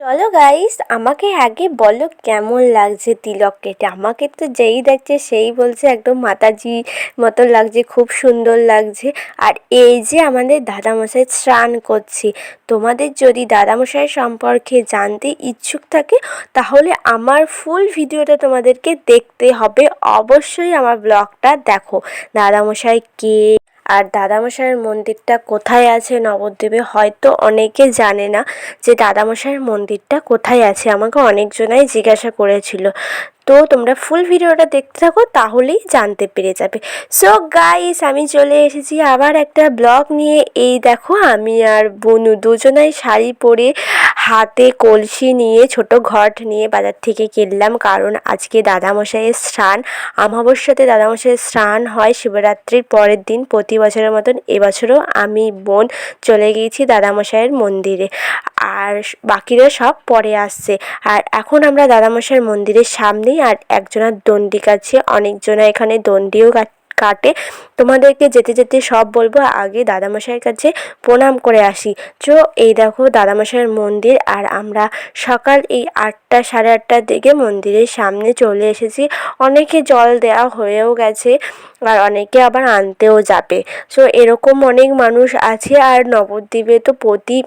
চলো গাইস আমাকে আগে বলো কেমন লাগছে তিলক কেটে? আমাকে তো যেই দেখছে সেই বলছে একদম মাতাজি মতো লাগছে, খুব সুন্দর লাগছে। আর এই যে আমাদের দাদামশাই স্নান করছে, তোমাদের যদি দাদামশাই সম্পর্কে জানতে ইচ্ছুক থাকে, তাহলে আমার ফুল ভিডিওটা তোমাদেরকে দেখতে হবে। অবশ্যই আমার ব্লগটা দেখো। দাদামশাই কে? আর দাদামশাইয়ের মন্দিরটা কোথায় আছে নবদ্বীপে হয়তো অনেকে জানে না যে দাদামশাইয়ের মন্দিরটা কোথায় আছে। আমাকে অনেকজনাই জিজ্ঞাসা করেছিল। তো তোমরা ফুল ভিডিওটা দেখতে থাকো, তাহলেই জানতে পেরে যাবে। সো গাইস আমি চলে এসেছি আবার একটা ব্লগ নিয়ে। এই দেখো, আমি আর বনু দুজনাই শাড়ি পরে হাতে কলসি নিয়ে ছোট ঘট নিয়ে বাজার থেকে কিনলাম, কারণ আজকে দাদামশাইয়ের স্নান আমাবস্যাতে দাদামশাইয়ের স্নান হয়, শিবরাত্রির পরের দিন প্রতি বছরের মতন এবছরও আমি বোন চলে গিয়েছি দাদামশাইয়ের মন্দিরে। আর বাকিরা সব পরে আসছে। আর এখন আমরা দাদামশাইয়ের মন্দিরের সামনেই আর একজনার দণ্ডি কাছে অনেকজনা এখানে দণ্ডিও কাটে। তোমাদেরকে যেতে যেতে সব বলব, আগে দাদামশাইয়ের কাছে প্রণাম করে আসি। চো, এই দেখো দাদামশাইয়ের মন্দির, আর আমরা সকাল এই আটটা সাড়ে আটটার দিকে মন্দিরের সামনে চলে এসেছি। অনেকে জল দেওয়া হয়েও গেছে, আর অনেকে আবার আনতেও যাবে। সো এরকম অনেক মানুষ আছে, আর নবদ্বীপে তো প্রতি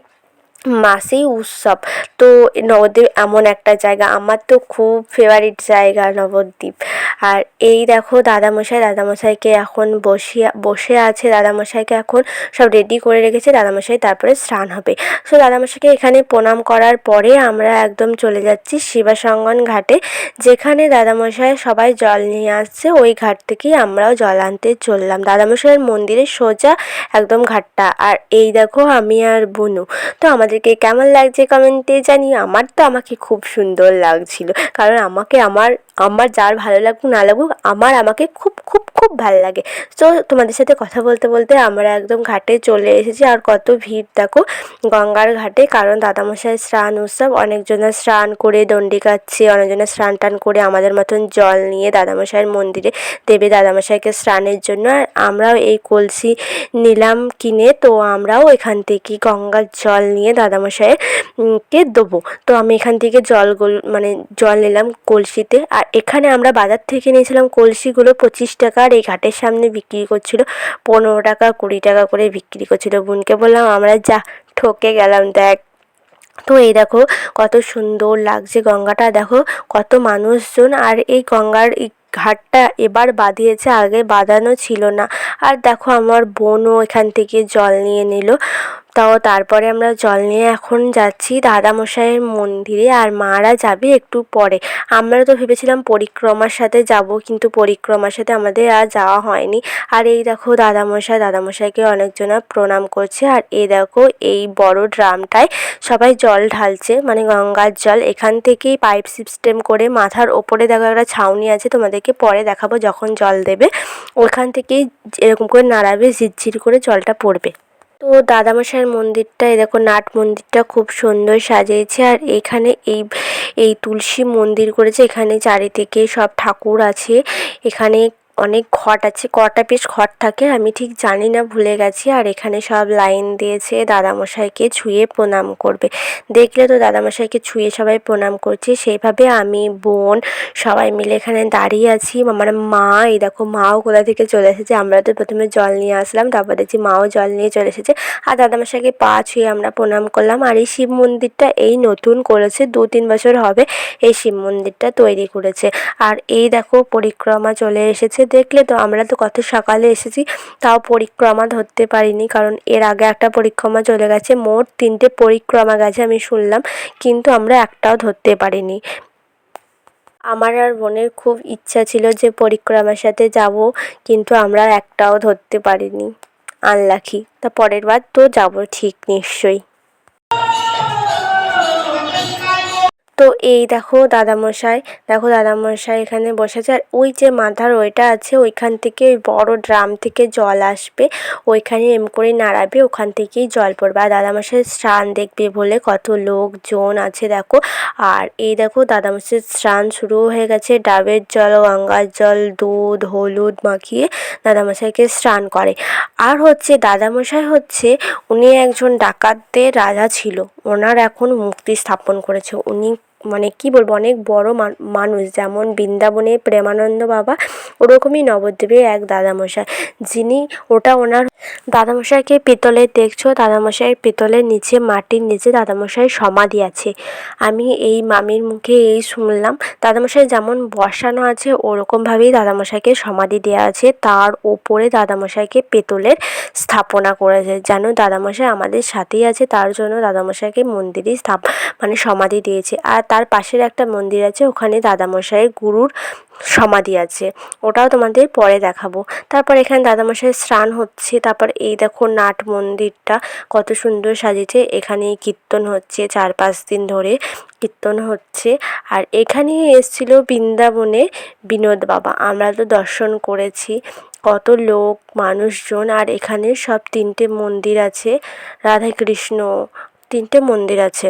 মাসেই উৎসব। তো নবদ্বীপ এমন একটা জায়গা। আমার তো খুব ফেভারিট জায়গা নবদ্বীপ। আর এই দেখো দাদামশাই, দাদামশাইকে এখন বসিয়ে, বসে আছে। দাদামশাইকে এখন সব রেডি করে রেখেছে। দাদামশাই তারপরে স্নান হবে। সো দাদামশাইকে এখানে প্রণাম করার পরে আমরা একদম চলে যাচ্ছি শিবাসঙ্গন ঘাটে, যেখানে দাদামশাই সবাই জল নিয়ে আসছে। ওই ঘাট থেকেই আমরাও জল আনতে চললাম। দাদামশাইয়ের মন্দিরের সোজা একদম ঘাটটা। আর এই দেখো আমি আর বুনু। তো আমাদেরকে কেমন লাগছে কমেন্টে জানি আমার তো আমাকে খুব সুন্দর লাগছিল। কারণ আমাকে আমার আমার যার ভালো লাগুক না লাগুক, আমার আমাকে খুব খুব খুব ভালো লাগে। তো তোমাদের সাথে কথা বলতে বলতে আমরা একদম ঘাটে চলে এসেছি। আর কত ভিড় দেখো, গঙ্গার ঘাটে। কারণ দাদামশাই স্নান উৎসব অনেকজনের স্নান করে দণ্ডি কাচ্ছে অনেকজনের স্নান টান করে আমাদের মতন জল নিয়ে দাদামশাইয়ের মন্দিরে, দেবে দাদামশাইকে স্নানের জন্য। আর আমরাও এই কলসি নিলাম কিনে, তো আমরাও এখান থেকে গঙ্গার জল নিয়ে দাদামশাইয়ের কে দেবো? তো আমি এখান থেকে জলগুলো মানে জল নিলাম কলসিতে। আর এখানে আমরা বাজার থেকে নিয়েছিলাম কলসিগুলো পঁচিশ টাকা আর এই ঘাটের সামনে বিক্রি করছিল পনেরো টাকা, কুড়ি টাকা করে বিক্রি করছিল বোনকে। বললাম, আমরা যা। ঠকে গেলাম, দেখ। তো এই দেখো, কত সুন্দর লাগছে গঙ্গাটা। দেখো, কত মানুষজন। আর এই গঙ্গার ঘাটটা এবার বাঁধিয়েছে, আগে বাঁধানো ছিল না। আর দেখো, আমার বোনও এখান থেকে জল নিয়ে নিল। তাও তারপরে আমরা জল নিয়ে এখন যাচ্ছি দাদামশাইয়ের মন্দিরে আর মারা যাবে একটু পরে। আমরা তো ভেবেছিলাম পরিক্রমার সাথে যাব, কিন্তু পরিক্রমার সাথে আমাদের আর যাওয়া হয়নি। আর এই দেখো দাদামশাই, দাদামশাইকে অনেকজনা প্রণাম করছে। আর এই দেখো এই বড় ড্রামটায় সবাই জল ঢালছে মানে গঙ্গার জল। এখান থেকেই পাইপ সিস্টেম করে মাথার ওপরে দেখো একটা ছাউনি আছে, তোমাদেরকে পরে দেখাবো যখন জল দেবে। ওখান থেকেই এরকম করে নাড়াবে, ঝিরঝির করে জলটা পড়বে। তো দাদামশাইয়ের মন্দিরটা, এই দেখো নাট মন্দিরটা খুব সুন্দর সাজিয়েছে। আর এখানে এই এই তুলসী মন্দির করেছে। এখানে চারিদিকে সব ঠাকুর আছে। এখানে অনেক ঘট আছে, কটা পিস ঘট থাকে, আমি ঠিক জানি না, ভুলে গেছি। আর এখানে সব লাইন দিয়েছে, দাদামশাইকে ছুঁয়ে প্রণাম করবে। দেখলে তো দাদামশাইকে ছুঁয়ে সবাই প্রণাম করছে। সেইভাবে আমি, বোন, সবাই মিলে এখানে দাঁড়িয়ে আছি। আমার মা, এই দেখো, মাও কোথা থেকে চলে এসেছে, আমরা তো প্রথমে জল নিয়ে আসলাম, তারপর দেখছি মাও জল নিয়ে চলে এসেছে। আর দাদামশাইকে পা ছুঁয়ে আমরা প্রণাম করলাম। আর এই শিব মন্দিরটা এই নতুন করেছে, দু তিন বছর হবে এই শিব মন্দিরটা তৈরি করেছে। আর এই দেখো, পরিক্রমা চলে এসেছে। দেখলে তো আমরা তো কত সকালে এসেছি, তাও পরিক্রমা ধরতে পারিনি। কারণ এর আগে একটা পরিক্রমা চলে গেছে, মোট তিনটে পরিক্রমা গেছে আমি শুনলাম, কিন্তু আমরা একটাও ধরতে পারিনি। আমার আর বোনের খুব ইচ্ছা ছিল যে পরিক্রমার সাথে যাব, কিন্তু আমরা একটাও ধরতে পারিনি। আনলাখি তা পরের বার তো যাব ঠিক নিশ্চয়ই। এই দেখো দাদামশাই দেখো দাদামশাই এখানে বসেছে। আর ওই যে মাথার ওইটা আছে, ওইখান থেকে ওই বড় ড্রাম থেকে জল আসবে। ওইখানে এম করে নাড়াবে, ওখান থেকেই জল পড়বে। আর দাদামশাই স্নান দেখবে বলে কত লোকজন আছে দেখো। আর এই দেখো দাদামশাইয়ের স্নান শুরু হয়ে গেছে। ডাবের জল, গঙ্গার জল, দুধ, হলুদ মাখিয়ে দাদামশাইকে স্নান করে। আর হচ্ছে দাদামশাই হচ্ছে, উনি একজন ডাকাতদের রাজা ছিল। ওনার এখন মুক্তি স্থাপন করেছে। উনি মানে কি বলব, অনেক বড় মান- মানুষ। যেমন বৃন্দাবনে প্রেমানন্দ বাবা, ওরকমই নবদ্বীপে এক দাদামশাই, যিনি ওটা ওনার দাদামশাইকে পিতলের দেখছ, দাদামশাইয়ের পিতলের নিচে, মাটির নিচে দাদামশাইয়ের সমাধি আছে। আমি এই মামির মুখে এই শুনলাম, দাদামশাই যেমন বসানো আছে, ওরকমভাবেই দাদামশাইকে সমাধি দেওয়া আছে। তার ওপরে দাদামশাইকে পেতলের স্থাপনা করেছে। যেন দাদামশাই আমাদের সাথেই আছে, তার জন্য দাদামশাইকে মন্দিরেই স্থাপ মানে সমাধি দিয়েছে। আর তার পাশের একটা মন্দির আছে, ওখানে দাদামশাইয়ের গুরুর সমাধি আছে। ওটাও তোমাদের পরে দেখাবো। তারপর এখানে দাদামশাইয়ের স্নান হচ্ছে, তারপর এই দেখো নাট মন্দিরটা, কত সুন্দর সাজিয়েছে। এখানে কীর্তন হচ্ছে, চার পাঁচ দিন ধরে কীর্তন হচ্ছে। আর এখানে এসেছিল বৃন্দাবনে বিনোদ বাবা। আমরা তো দর্শন করেছি, কত লোক, মানুষজন। আর এখানে সব তিনটে মন্দির আছে, রাধাকৃষ্ণ তিনটে মন্দির আছে।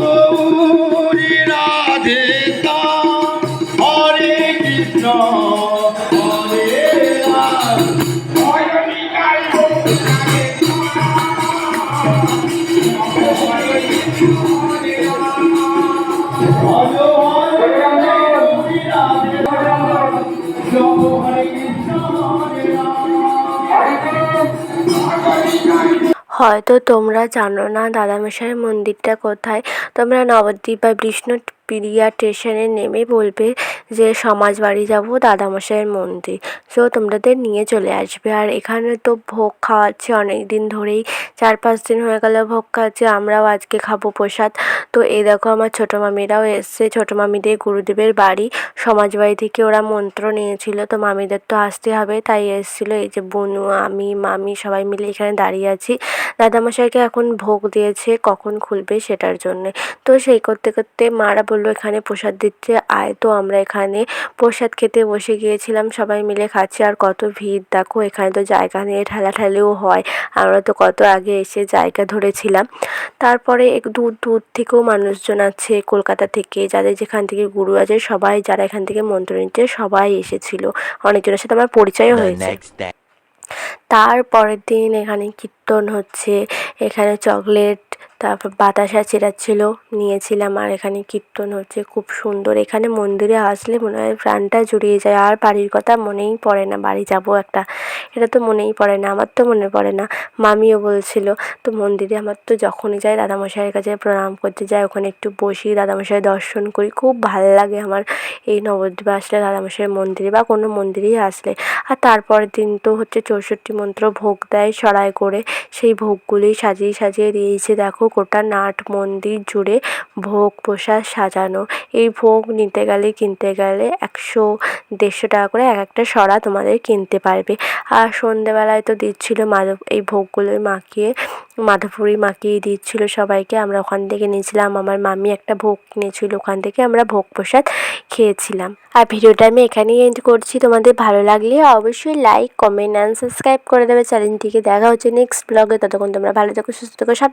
হয়তো তোমরা জানো না দাদামশাইয়ের মন্দিরটা কোথায়? তোমরা নবদ্বীপ বা বিষ্ণু প্রিয়া স্টেশনে নেমে বলবে যে, সমাজ বাড়ি যাব, দাদামশাইয়ের মন্দির। সো তোমাদের নিয়ে চলে আসবে। আর এখানে তো ভোগ খাওয়াচ্ছে অনেক দিন ধরেই। চার পাঁচ দিন হয়ে গেল ভোগ খাওয়াচ্ছে আমরাও আজকে খাব প্রসাদ। তো এই দেখো, আমার ছোটো মামিরাও এসছে। ছোটো মামিদের গুরুদেবের বাড়ি। সমাজ বাড়ি থেকে ওরা মন্ত্র নিয়েছিল। তো মামিদের তো আসতে হবে, তাই এসেছিল। এই যে বনু, আমি, মামি সবাই মিলে এখানে দাঁড়িয়ে আছি। দাদামশাইকে এখন ভোগ দিয়েছে, কখন খুলবে সেটার জন্যে। তো সেই করতে করতে মারা বলল এখানে প্রসাদ দিচ্ছে আয়। তো আমরা এখানে প্রসাদ খেতে বসে গিয়েছিলাম সবাই মিলে খাচ্ছি। আর কত ভিড় দেখো এখানে তো জায়গা নিয়ে ঠেলাঠেলিও হয়। আমরা তো কত আগে এসে জায়গা ধরেছিলাম। তারপরে এক দূর দূর থেকেও মানুষজন আছে কলকাতা থেকে যাদের যেখান থেকে গুরু আছে সবাই যারা এখান থেকে মন্ত্র নিচ্ছে সবাই এসেছিল। অনেকজনের সাথে আমার পরিচয়ও the হয়েছে। তারপরের দিন এখানে কীর্তন হচ্ছে এখানে চকলেট তারপর বাতাসা চেরাচ্ছিল, নিয়েছিলাম আর এখানে কীর্তন হচ্ছে, খুব সুন্দর। এখানে মন্দিরে আসলে মনে হয় প্রাণটা জুড়িয়ে যায়, আর বাড়ির কথা মনেই পড়ে না, বাড়ি যাব একটা, এটা তো মনেই পড়ে না, আমার তো মনে পড়ে না। মামিও বলছিল, তো মন্দিরে আমার তো যখনই যাই দাদামশাইয়ের কাছে প্রণাম করতে যাই, ওখানে একটু বসি, দাদামশাই দর্শন করি। খুব ভালো লাগে আমার এই নবদ্বীপে আসলে দাদামশাইয়ের মন্দিরে বা কোনো মন্দিরেই আসলে। আর তারপরের দিন তো হচ্ছে চৌষট্টি মন্ত্র ভোগ দেয় সরাই করে, সেই ভোগগুলি সাজিয়ে সাজিয়ে দিয়েছে। দেখো গোটা নাট মন্দির জুড়ে ভোগ প্রসাদ সাজানো। এই ভোগ নিতে গেলে কিনতে গেলে একশো দেড়শো টাকা করে এক একটা সরা তোমাদের কিনতে পারবে। আর সন্ধেবেলায় তো দিচ্ছিল মাধব, এই ভোগগুলোই মাখিয়ে, মাধবপুরি মাখিয়ে দিচ্ছিল সবাইকে। আমরা ওখান থেকে নিয়েছিলাম, আমার মামি একটা ভোগ কিনেছিল, ওখান থেকে আমরা ভোগ প্রসাদ খেয়েছিলাম। আর ভিডিওটা আমি এখানেই এন্ড করছি। তোমাদের ভালো লাগলে অবশ্যই লাইক কমেন্ট অ্যান্ড সাবস্ক্রাইব করে দেবে। চ্যানেলটিকে দেখা হচ্ছে নেক্সট ব্লগে ততক্ষণ তোমরা ভালো থেকো, সুস্থ থেকো সব